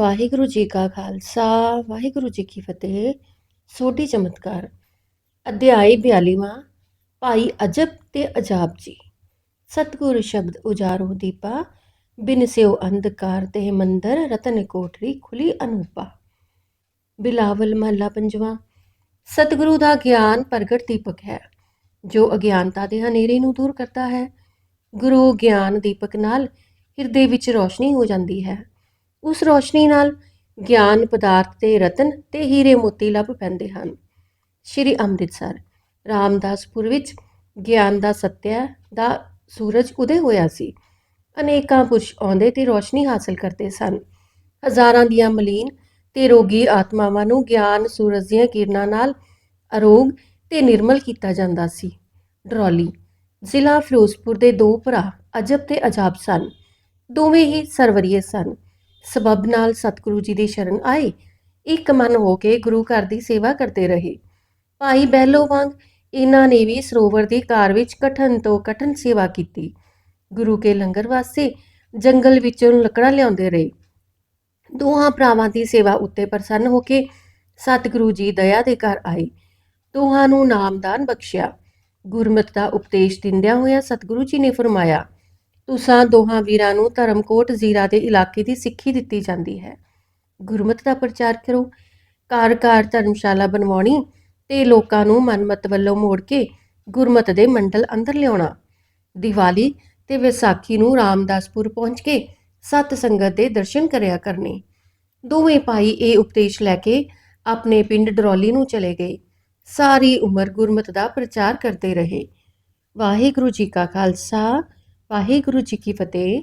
ਵਾਹਿਗੁਰੂ ਜੀ ਕਾ ਖਾਲਸਾ, ਵਾਹਿਗੁਰੂ ਜੀ ਕੀ ਫਤਿਹ। ਸੋਢੀ ਚਮਤਕਾਰ, ਅਧਿਆਇ 42ਵਾਂ ਭਾਈ ਅਜਬ ਤੇ ਅਜਾਬ ਜੀ। ਸਤਿਗੁਰ ਸ਼ਬਦ ਉਜਾਰੋ ਦੀਪਾ, ਬਿਨ ਸਿਓ ਅੰਧਕਾਰ ਤੇ ਮੰਦਰ ਰਤਨ ਕੋਠਰੀ ਖੁਲੀ ਅਨੂਪਾ। ਬਿਲਾਵਲ ਮਹੱਲਾ ਪੰਜਵਾਂ, ਸਤਿਗੁਰੂ ਦਾ ਗਿਆਨ ਪ੍ਰਗਟ ਦੀਪਕ ਹੈ, ਜੋ ਅਗਿਆਨਤਾ ਦੇ ਹਨੇਰੇ ਨੂੰ ਦੂਰ ਕਰਦਾ ਹੈ। ਗੁਰੂ ਗਿਆਨ ਦੀਪਕ ਨਾਲ ਹਿਰਦੇ ਵਿੱਚ ਰੋਸ਼ਨੀ ਹੋ ਜਾਂਦੀ ਹੈ। ਉਸ ਰੋਸ਼ਨੀ ਨਾਲ ਗਿਆਨ, ਪਦਾਰਥ ਤੇ ਰਤਨ ਤੇ ਹੀਰੇ ਮੋਤੀ ਲੱਭ ਪੈਂਦੇ ਹਨ। ਸ਼੍ਰੀ ਅੰਮ੍ਰਿਤਸਰ, ਰਾਮਦਾਸਪੁਰ ਵਿੱਚ ਗਿਆਨ ਦਾ ਸੱਤਿਆ ਦਾ ਸੂਰਜ ਉਦੇ ਹੋਇਆ ਸੀ। ਅਨੇਕਾਂ ਪੁਰਸ਼ ਆਉਂਦੇ ਤੇ ਰੋਸ਼ਨੀ ਹਾਸਲ ਕਰਦੇ ਸਨ। ਹਜ਼ਾਰਾਂ ਦੀਆਂ ਮਲੀਨ ਤੇ ਰੋਗੀ ਆਤਮਾਵਾਂ ਨੂੰ ਗਿਆਨ ਸੂਰਜ ਦੀਆਂ ਕਿਰਨਾਂ ਨਾਲ ਅਰੋਗ ਤੇ ਨਿਰਮਲ ਕੀਤਾ ਜਾਂਦਾ ਸੀ। ਡਰੋਲੀ, ਜ਼ਿਲ੍ਹਾ ਫਿਰੋਜ਼ਪੁਰ ਦੇ ਦੋ ਭਰਾ ਅਜਬ ਤੇ ਅਜਾਬ ਸਨ। ਦੋਵੇਂ ਹੀ ਸਰਵਰੀਏ ਸਨ। ਸਬਬ ਨਾਲ ਸਤਿਗੁਰੂ ਜੀ ਦੀ ਸ਼ਰਨ ਆਏ। ਇੱਕ ਮਨ ਹੋ ਕੇ ਗੁਰੂ ਘਰ ਦੀ ਸੇਵਾ ਕਰਦੇ ਰਹੇ। ਭਾਈ ਬਹਿਲੋ ਵਾਂਗ ਇਹਨਾਂ ਨੇ ਵੀ ਸਰੋਵਰ ਦੀ ਕਾਰ ਵਿੱਚ ਕਠਨ ਤੋਂ ਕਠਨ ਸੇਵਾ ਕੀਤੀ। ਗੁਰੂ ਕੇ ਲੰਗਰ ਵਾਸਤੇ ਜੰਗਲ ਵਿੱਚੋਂ ਲੱਕੜਾਂ ਲਿਆਉਂਦੇ ਰਹੇ। ਦੋਹਾਂ ਭਰਾਵਾਂ ਦੀ ਸੇਵਾ ਉੱਤੇ ਪ੍ਰਸੰਨ ਹੋ ਕੇ ਸਤਿਗੁਰੂ ਜੀ ਦਇਆ ਦੇ ਘਰ ਆਏ। ਦੋਹਾਂ ਨੂੰ ਨਾਮਦਾਨ ਬਖਸ਼ਿਆ। ਗੁਰਮਤਿ ਦਾ ਉਪਦੇਸ਼ ਦਿੰਦਿਆਂ ਹੋਇਆ ਸਤਿਗੁਰੂ ਜੀ ਨੇ ਫਰਮਾਇਆ ਤੁਸਾਂ ਦੋਹਾਂ ਵੀਰਾਂ ਨੂੰ ਧਰਮਕੋਟ ਜ਼ੀਰਾ ਦੇ ਇਲਾਕੇ ਦੀ ਸਿੱਖੀ ਦਿੱਤੀ ਜਾਂਦੀ ਹੈ। ਗੁਰਮਤਿ ਦਾ ਪ੍ਰਚਾਰ ਕਰੋ। ਘਰ ਘਰ ਧਰਮਸ਼ਾਲਾ ਬਣਵਾਉਣੀ ਤੇ ਲੋਕਾਂ ਨੂੰ ਮਨਮਤ ਵੱਲੋਂ ਮੋੜ ਕੇ ਗੁਰਮਤ ਦੇ ਮੰਡਲ ਅੰਦਰ ਲਿਆਉਣਾ। ਦੀਵਾਲੀ ਤੇ ਵਿਸਾਖੀ ਨੂੰ ਰਾਮਦਾਸਪੁਰ ਪਹੁੰਚ ਕੇ ਸਤ ਸੰਗਤ ਦੇ ਦਰਸ਼ਨ ਕਰਿਆ ਕਰਨੇ। ਦੋਵੇਂ ਭਾਈ ਇਹ ਉਪਦੇਸ਼ ਲੈ ਕੇ ਆਪਣੇ ਪਿੰਡ ਡਰੋਲੀ ਨੂੰ ਚਲੇ ਗਏ। ਸਾਰੀ ਉਮਰ ਗੁਰਮਤ ਦਾ ਪ੍ਰਚਾਰ ਕਰਦੇ ਰਹੇ। ਵਾਹਿਗੁਰੂ ਜੀ ਕਾ ਖਾਲਸਾ ਵਾਹਿਗੁਰੂ ਜੀ ਕੀ ਫਤਿਹ।